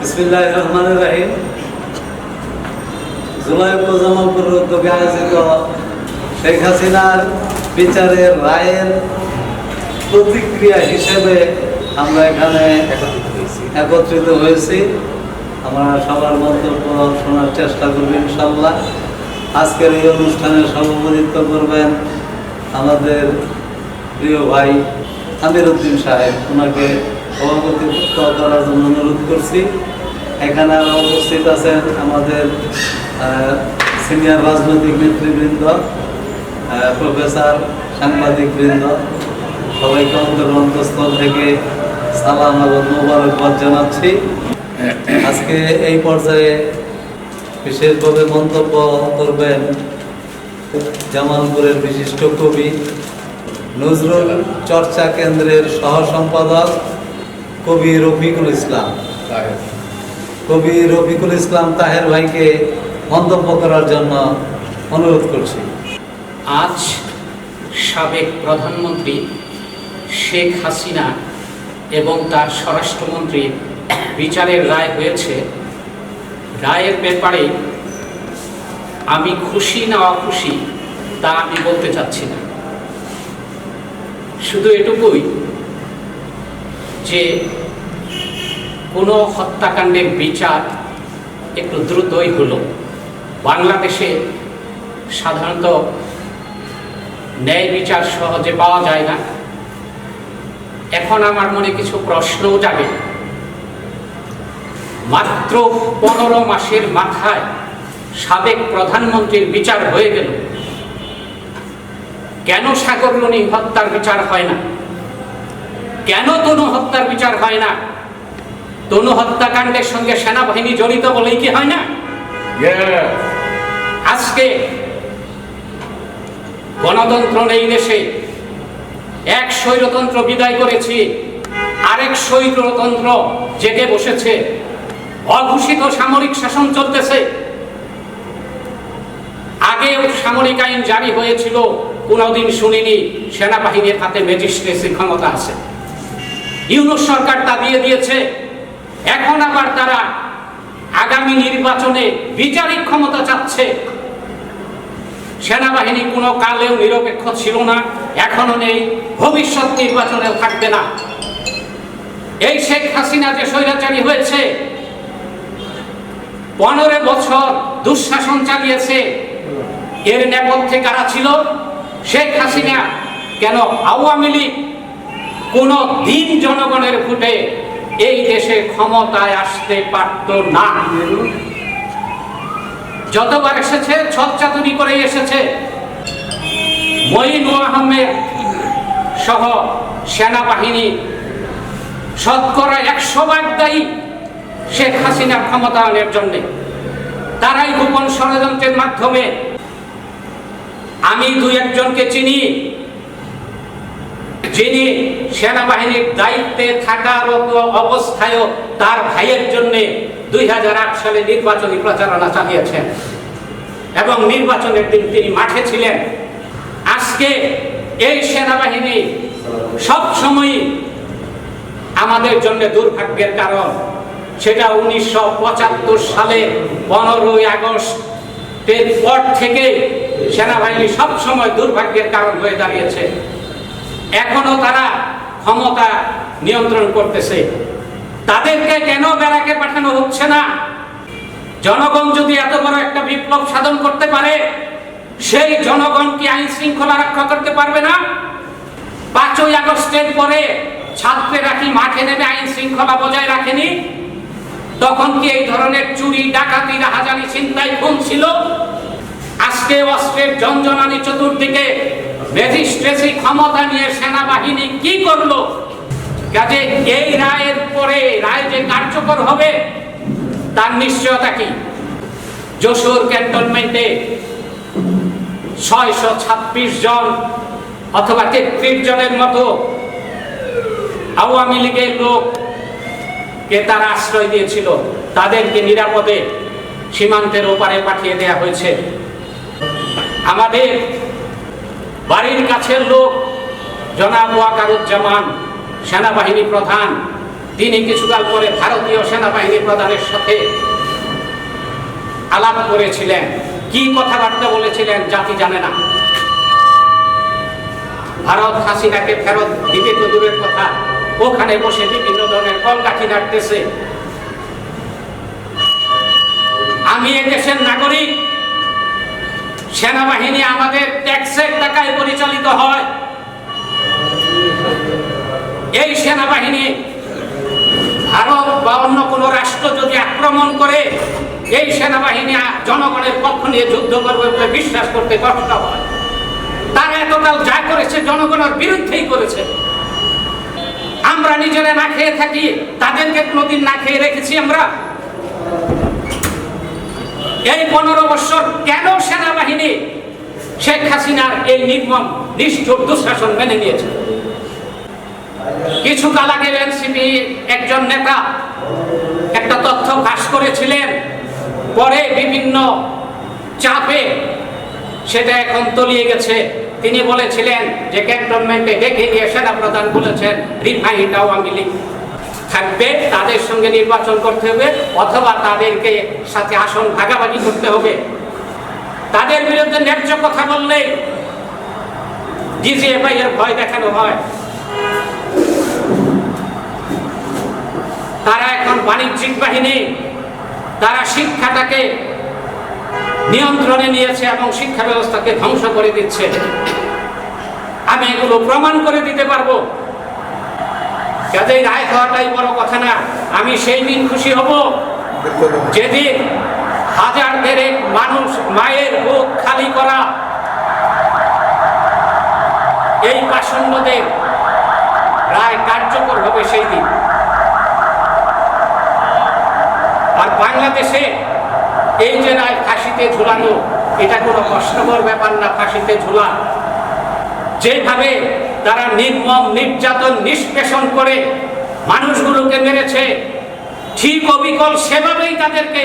বিসমিল্লাহ রহমান রাহিম। জুলাই জামালপুরের উদ্যোগে আয়োজিত শেখ হাসিনার বিচারের রায়ের প্রতিক্রিয়া হিসেবে আমরা এখানে একত্রিত হয়েছি। আমরা সবার মন্তব্য শোনার চেষ্টা করব ইনশাল্লাহ আজকের এই অনুষ্ঠানে সভাপতিত্ব করবেন আমাদের প্রিয় ভাই আমির উদ্দিন সাহেব। ওনাকে সভাপতিত্ব করার জন্য অনুরোধ করছি। এখানে আরও উপস্থিত আছেন আমাদের সিনিয়র রাজনৈতিক নেতৃবৃন্দ প্রফেসর সাংবাদিক বৃন্দ সবাইকে অন্তর অন্তঃস্থল থেকে সালাম এবং মোবারকবাদ জানাচ্ছি। আজকে এই পর্যায়ে বিশেষভাবে মন্তব্য করবেন জামালপুরের বিশিষ্ট কবি নজরুল চর্চা কেন্দ্রের সহ সম্পাদক কবি রফিকুল ইসলাম। কবি রফিকুল ইসলাম তাহের ভাইকে মন্তব্য করার জন্য অনুরোধ করছি। আজ সাবেক প্রধানমন্ত্রী শেখ হাসিনা এবং তার স্বরাষ্ট্রমন্ত্রীর বিচারের রায় হয়েছে। রায়ের ব্যাপারে আমি খুশি না অখুশি তা আমি বলতে চাচ্ছি না। শুধু এটুকুই যে কোনো হত্যাকাণ্ডের বিচার একটু দ্রুতই হলো। বাংলাদেশে সাধারণত ন্যায় বিচার সহজে পাওয়া যায় না। এখন আমার মনে কিছু প্রশ্নও যাবে মাত্র পনেরো মাসের মাথায় সাবেক প্রধানমন্ত্রীর বিচার হয়ে গেল। কেন সাগররণী হত্যার বিচার হয় না? কেন তনু হত্যার বিচার হয় না? তনু হত্যাকাণ্ডের সঙ্গে সেনাবাহিনী জড়িত বলেই কি হয় না? আজকে গণতন্ত্র নেই দেশে এক স্বৈরতন্ত্র বিদায় করেছি আরেক স্বৈরতন্ত্র জেগে বসেছে অঘোষিত সামরিক শাসন চলতেছে। আগে সামরিক আইন জারি হয়েছিল কোনোদিন শুনিনি সেনাবাহিনীর হাতে ম্যাজিস্ট্রেসি ক্ষমতা আছে। ইউনুস সরকার তা দিয়ে দিয়েছে এখন আবার তারা আগামী নির্বাচনে বিচারিক ক্ষমতা চাচ্ছে। সেনাবাহিনী কোনো কালেও নিরপেক্ষ ছিল না এখনও নেই, ভবিষ্যৎ নির্বাচনেও থাকবে না। এই শেখ হাসিনা যে স্বৈরাচারী হয়েছে, পনেরো বছর দুঃশাসন চালিয়েছে, এর নেপথ্যে কারা ছিল? শেখ হাসিনা। কেন আওয়ামী লীগ কোন দিন জনগণের ভোটে এই দেশে ক্ষমতায় আসতে পারত না। যতবার এসেছে ছচ্চাতুরি করে এসেছে। মঈনুল আহমেদ সহ সেনাবাহিনী, শতকরা একশো ভাগ দায়ী শেখ হাসিনার ক্ষমতায়নের জন্য। তারাই গোপন ষড়যন্ত্রের মাধ্যমে আমি দুই একজনকে চিনি যিনি সেনাবাহিনীর দায়িত্বে থাকারত অবস্থায়ও তার ভাইয়ের জন্য দুই হাজার আট সালে নির্বাচনী প্রচারণা চালিয়েছেন। এবং নির্বাচনের দিন তিনি মাঠে ছিলেন। আজকে এই সেনাবাহিনী সব সময় আমাদের জন্য দুর্ভাগ্যের কারণ। সেটা উনিশশো পঁচাত্তর সালে পনেরোই আগস্ট এর পর থেকে সেনাবাহিনী সব সময় দুর্ভাগ্যের কারণ হয়ে দাঁড়িয়েছে। এখনও তারা ক্ষমতা নিয়ন্ত্রণ করতেছে। তাদেরকে কেন বেড়াকে পাঠানো হচ্ছে না? জনগণ যদি এত বড় একটা বিপ্লব সাধন করতে পারে, সেই জনগণ কি আইন শৃঙ্খলা রক্ষা করতে পারবে না? পাঁচই আগস্টের পরে ছাত্রেরা কি মাঠে নেমে আইন শৃঙ্খলা বজায় রাখেনি? তখন কি এই ধরনের চুরি, ডাকাতি, রাহাজানি চিন্তায় খুন ছিল? আজকে অস্ত্রের জঞ্জনানি চতুর্দিকে ম্যাজিস্ট্রেসি ক্ষমতা নিয়ে সেনাবাহিনী কি করল? কাজে এই রায়ের পরে রায় যে কার্যকর হবে, তার নিশ্চয়তা কি? যশোর ক্যান্টনমেন্টে ছয়শো ছাব্বিশ জন অথবা তেত্রিশ জনের মতো আওয়ামী লীগের লোক কে তারা আশ্রয় দিয়েছিল। তাদেরকে নিরাপদে সীমান্তের ওপারে পাঠিয়ে দেয়া হয়েছে। আমাদের বাড়ির কাছের লোক, জনাব ওয়াকারুজ্জামান, সেনাবাহিনী প্রধান, তিনি কিছুকাল পরে ভারতীয় সেনাবাহিনী প্রধানের সাথে আলাপ করেছিলেন। কি কথাবার্তা বলেছিলেন জাতি জানে না। ভারত হাসিনাকে ফেরত দিবে তো দূরের কথা। ওখানে বসে বিভিন্ন ধরনের কলকাঠি নাড়তেছে। আমি এদেশের নাগরিক সেনাবাহিনী আমাদের ট্যাক্সের টাকায় পরিচালিত হয়। এই সেনাবাহিনী ভারত বা অন্য কোনো রাষ্ট্র যদি আক্রমণ করে, এই সেনাবাহিনী জনগণের পক্ষ নিয়ে যুদ্ধ করবে বলে বিশ্বাস করতে কষ্ট হয়। তারা এতকাল যা করেছে জনগণের বিরুদ্ধেই করেছে। আমরা নিজেরা না খেয়ে থাকি, তাদেরকে কোনোদিন না খেয়ে রেখেছি আমরা। এই পনেরো বছর কেন সেনাবাহিনী শেখ হাসিনার এই নির্মম, নিষ্ঠুর দুঃশাসন মেনে নিয়েছে? কিছু কাল আগে এনসিপি একজন নেতা একটা তথ্য ফাঁস করেছিলেন। পরে বিভিন্ন চাপে সেটা এখন তলিয়ে গেছে। তিনি বলেছিলেন যে ক্যান্টনমেন্টে ডেকে নিয়ে সেনাপ্রধান বলেছেন রিফাইন্ড আওয়ামী লীগ থাকবে, তাদের সঙ্গে নির্বাচন করতে হবে, অথবা তাদেরকে সাথে আসন ভাগাভাগি করতে হবে। তাদের বিরুদ্ধে ন্যায্য কথা বললেই ডিজিএফআই এর ভয় দেখানো হয়। তারা এখন বাণিজ্যিক বাহিনী, তারা শিক্ষাটাকে নিয়ন্ত্রণে নিয়েছে এবং শিক্ষা ব্যবস্থাকে ধ্বংস করে দিচ্ছে। আমি এগুলো প্রমাণ করে দিতে পারব। কাজেই রায় হওয়াটাই বড় কথা না। আমি সেই দিন খুশি হব যেদিন হাজার দেড়েক মানুষ মায়ের বুক খালি করা এই পাষণ্ডদের রায় কার্যকর হবে সেই দিন। আর বাংলাদেশে এই যে রায় ফাঁসিতে ঝুলানো, এটা কোনো কষ্টকর ব্যাপার না, ফাঁসিতে ঝুলা। যেভাবে তারা নির্মম, নির্যাতন, নিষ্পেষণ করে মানুষগুলোকে মেরেছে, ঠিক অবিকল সেভাবেই তাদেরকে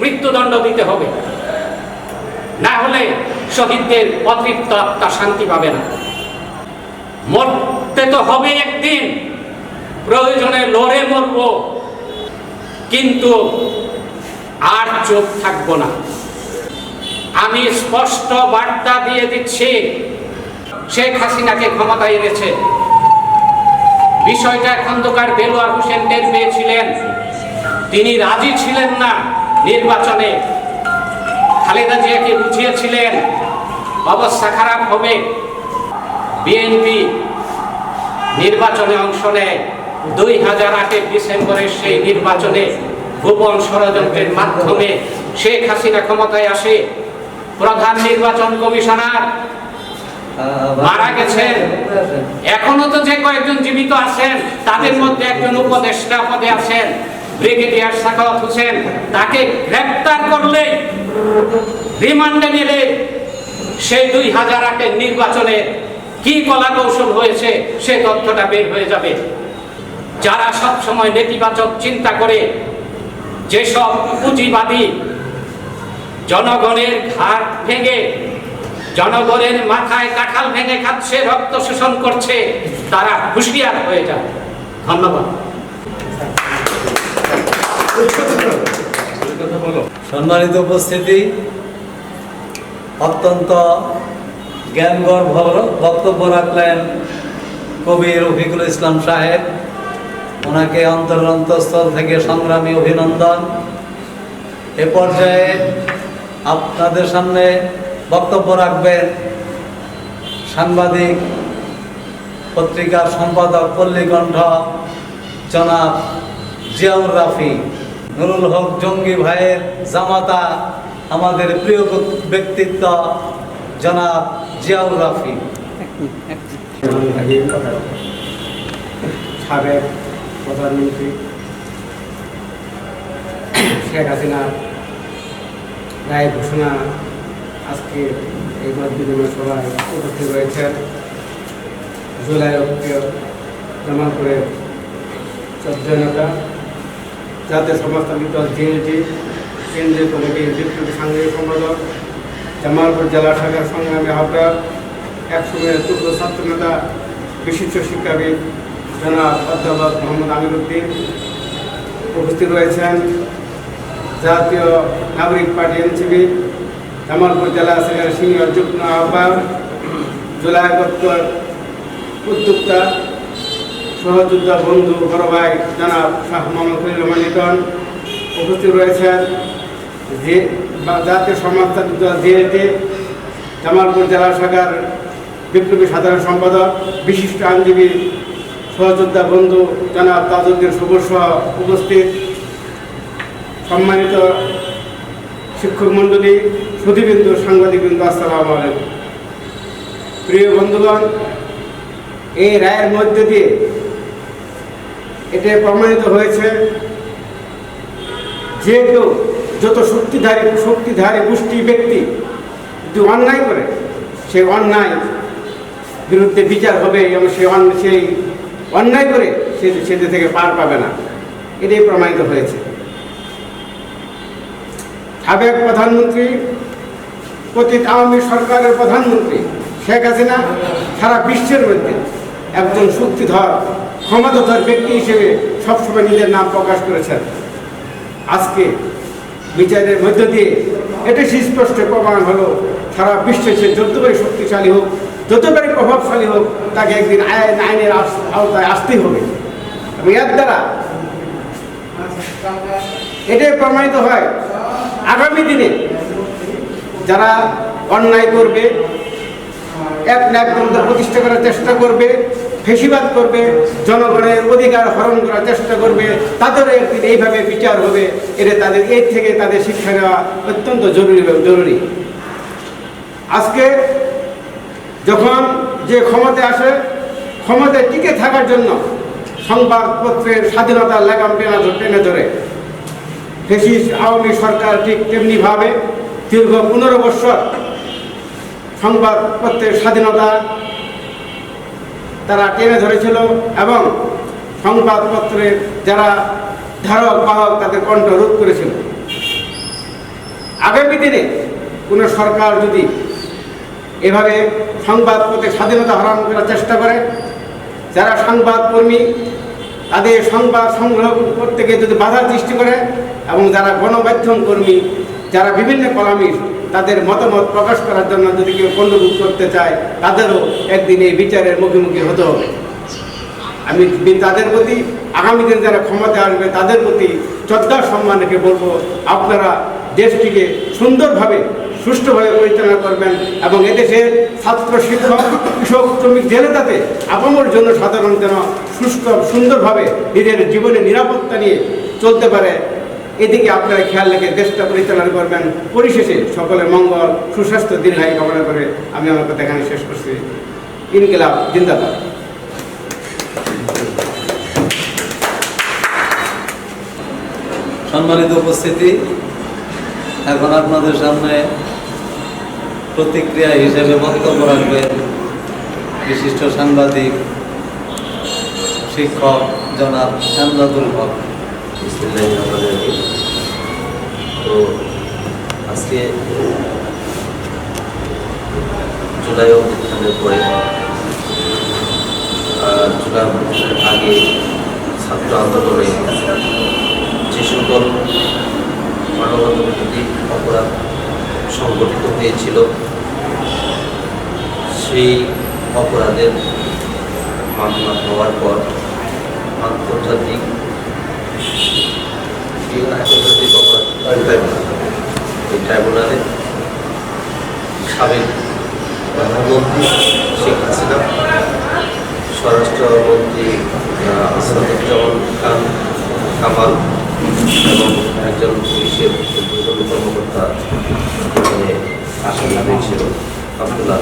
মৃত্যুদণ্ড দিতে হবে। না হলে শহীদদের অতৃপ্ত আত্মা শান্তি পাবে না। মরতে তো হবে একদিন, প্রয়োজনে লড়ে মরব, কিন্তু আর চোখ থাকব না। আমি স্পষ্ট বার্তা দিয়ে দিচ্ছি শেখ হাসিনাকে ক্ষমতায় এনেছে। বিষয়টা খন্দকার বেলোয়ার হোসেন টের পেয়েছিলেন। তিনি রাজি ছিলেন না নির্বাচনে। খালেদা জিয়াকে বুঝিয়েছিলেন, অবস্থা খারাপ হবে। বিএনপি নির্বাচনে অংশ নেয়। দুই হাজার আটের ডিসেম্বরের সেই নির্বাচনে গোপন ষড়যন্ত্রের মাধ্যমে শেখ হাসিনা ক্ষমতায় আসে। প্রধান নির্বাচন কমিশনার মারা গেছেন এখনও তো যে কয়েকজন জীবিত আছেন, তাদের মধ্যে একজন উপদেষ্টা পদে আছেন, ব্রিগেডিয়ার সাখাওয়াত হোসেন। তাকে গ্রেপ্তার করলে, রিমান্ডে নিলে সেই দুই হাজার আটের নির্বাচনে কি কলা কৌশল হয়েছে, সে তথ্যটা বের হয়ে যাবে। যারা সব সময় নেতিবাচক চিন্তা করে, যেসব পুঁজিবাদী জনগণের ঘাট ভেঙে জনগণের মাথায় কাঁঠাল ভেঙে খাচ্ছে, রক্ত শোষণ করছে, তারা হুঁশিয়ার হয়ে যায় ধন্যবাদ। সম্মানিত উপস্থিতি, অত্যন্ত জ্ঞানগর্ভ বক্তব্য রাখলেন কবি রফিকুল ইসলাম সাহেব। ওনাকে অন্তর অন্তঃস্থল থেকে সংগ্রামী অভিনন্দন। এ পর্যায়ে আপনাদের সামনে বক্তব্য রাখবেন সাংবাদিক পত্রিকার সম্পাদক পল্লীকণ্ঠ জনাব জিয়াউর রাফি নুরুল হক জঙ্গি ভাইয়ের জামাতা আমাদের প্রিয় ব্যক্তিত্ব জনাব জিয়াউর রাফি। সাবেক প্রধানমন্ত্রী শেখ হাসিনা রায় ঘোষণা আজকে এই বিনিময় সভায় উপস্থিত রয়েছেন। জুলাই ঐক্য জামালপুরের চোদ্দনতা জাতীয় সমাজতান্ত্রিক দল জিএনটি, কেন্দ্রীয় কমিটির বিপ্লবী সাংগঠনিক সম্পাদক, জামালপুর জেলা শাখার সংগ্রামী আহ্বায়ক, একসময়ের টুকরো ছাত্র নেতা, বিশিষ্ট শিক্ষাবিদ জনাব অধ্যাপক মোহাম্মদ আমির উদ্দিন উপস্থিত রয়েছেন। জাতীয় নাগরিক পার্টি এনসিপি জামালপুর জেলা সিনিয়র সিনিয়র যুগ্ম আহ্বায়ক, জুলাই আগস্টর উদ্যোক্তা, সহযোদ্ধা বন্ধু, বড় ভাই জনাব শাহ মোহাম্মদ খলিল রহমান লিটন উপস্থিত রয়েছেন। যে জাতীয় সমাজতান্ত্রিক দল জেএটি জামালপুর জেলা শাখার বিপ্লবী সাধারণ সম্পাদক, বিশিষ্ট আইনজীবী, সহযোদ্ধা বন্ধু জনাব তাজউদ্দিন সবুজ সহ উপস্থিত সম্মানিত শিক্ষক মণ্ডলী, সুধীবৃন্দু, সাংবাদিকবৃন্দ, আসসালামু আলাইকুম। প্রিয় বন্ধুগণ, এই রায়ের মধ্যে দিয়ে এটা প্রমাণিত হয়েছে যে কেউ যত শক্তিধারী শক্তিধারী গোষ্ঠী ব্যক্তি যদি অন্যায় করে, সেই অন্যায় বিরুদ্ধে বিচার হবে এবং সে অন- সেই অন্যায় করে সে সেদের থেকে পার পাবে না। এটাই প্রমাণিত হয়েছে। সাবেক প্রধানমন্ত্রী, অতীত আওয়ামী সরকারের প্রধানমন্ত্রী শেখ হাসিনা সারা বিশ্বের মধ্যে একজন শক্তিধর, ক্ষমতাধর ব্যক্তি হিসেবে সবসময় নিজের নাম প্রকাশ করেছেন। আজকে বিচারের মধ্য দিয়ে এটা সুস্পষ্ট প্রমাণ হলো, সারা বিশ্বে সে যতবারই শক্তিশালী হোক যতবারই প্রভাবশালী হোক, তাকে একদিন আইন আইনের আওতায় আসতেই হবে। এবং এর দ্বারা এটাই প্রমাণিত হয় আগামী দিনে যারা অন্যায় করবে, এক না এক দ্বন্দ্ব প্রতিষ্ঠা করার চেষ্টা করবে, ফেসিবাদ করবে, জনগণের অধিকার হরণ করার চেষ্টা করবে, তাদেরও একদিন এইভাবে বিচার হবে এটা তাদের এর থেকে তাদের শিক্ষা নেওয়া অত্যন্ত জরুরি জরুরি। আজকে যখন যে ক্ষমতায় আসে, ক্ষমতায় টিকে থাকার জন্য সংবাদপত্রের স্বাধীনতার লাগাম টেনা টেনে ধরে। ফেসিস আওয়ামী সরকার ঠিক তেমনিভাবে দীর্ঘ পনেরো বৎসর সংবাদপত্রের স্বাধীনতা তারা টেনে ধরেছিল এবং সংবাদপত্রের যারা ধারক, বাহক তাদের কণ্ঠ রোধ করেছিল। আগামী দিনে কোনো সরকার যদি এভাবে সংবাদপত্রের স্বাধীনতা হরণ করার চেষ্টা করে, যারা সংবাদকর্মী তাদের সংবাদ সংগ্রহ করতে গিয়ে যদি বাধার সৃষ্টি করে এবং যারা গণমাধ্যম কর্মী, যারা বিভিন্ন কলামিস্ট তাদের মতামত প্রকাশ করার জন্য যদি কেউ পণ্যরূপ করতে চায়, তাদেরও একদিন এই বিচারের মুখোমুখি হতে হবে। আমি তাদের প্রতি, আগামী দিনে যারা ক্ষমতা আসবে, তাদের প্রতি শ্রদ্ধা সম্মান রেখে বলব, আপনারা দেশটিকে সুন্দরভাবে সুষ্ঠুভাবে পরিচালনা করবেন এবং এদেশের ছাত্র শিক্ষক, কৃষক, শ্রমিক জেলেতাতে আপামর জন্য সাধারণ যেন সুস্থ, সুন্দরভাবে নিজের জীবনে নিরাপত্তা নিয়ে চলতে পারে, এদিকে আপনারা খেয়াল রেখে দেশটা পরিচালনা করবেন। পরিশেষে সকলের মঙ্গল, সুস্বাস্থ্য দীর্ঘায়ু কামনা করে আমি আমার কথা এখানে শেষ করছি। ইনকিলাব, জিন্দাবাদ। সম্মানিত উপস্থিতি, এখন আপনাদের সামনে প্রতিক্রিয়া হিসেবে বক্তব্য রাখবেন বিশিষ্ট সাংবাদিক, শিক্ষক জনাব শামদাদুল হক। তো আজকে জুলাই অভ্যুত্থানের পরে জুলাই অভ্যুত্থানের আগে ছাত্র আন্দোলনে যে সকল মানবতার অপরাধ সংগঠিত হয়েছিল সেই অপরাধের মামলা হওয়ার পর আন্তর্জাতিক আন্তর্জাতিক অপরাধ এই ট্রাইব্যুনালে সাবেক প্রধানমন্ত্রী শেখ হাসিনা স্বরাষ্ট্রমন্ত্রী আসাদুজ্জামান খান কামাল এবং একজন পুলিশের ঊর্ধ্বতন কর্মকর্তা আসামি হয়েছিল আব্দুল্লাহ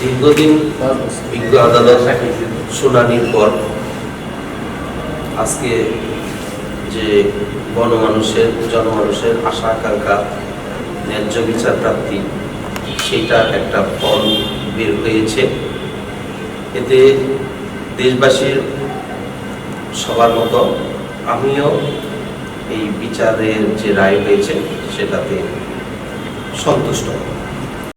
দীর্ঘদিন বিজ্ঞ আদালত শুনানির পর আজকে যে গণমানুষের, জনমানুষের আশা, আকাঙ্ক্ষা, ন্যায্য বিচার প্রাপ্তি সেইটা একটা ফল বের হয়েছে। এতে দেশবাসীর সবার মতো আমিও এই বিচারের যে রায় হয়েছে, সেটাতে সন্তুষ্ট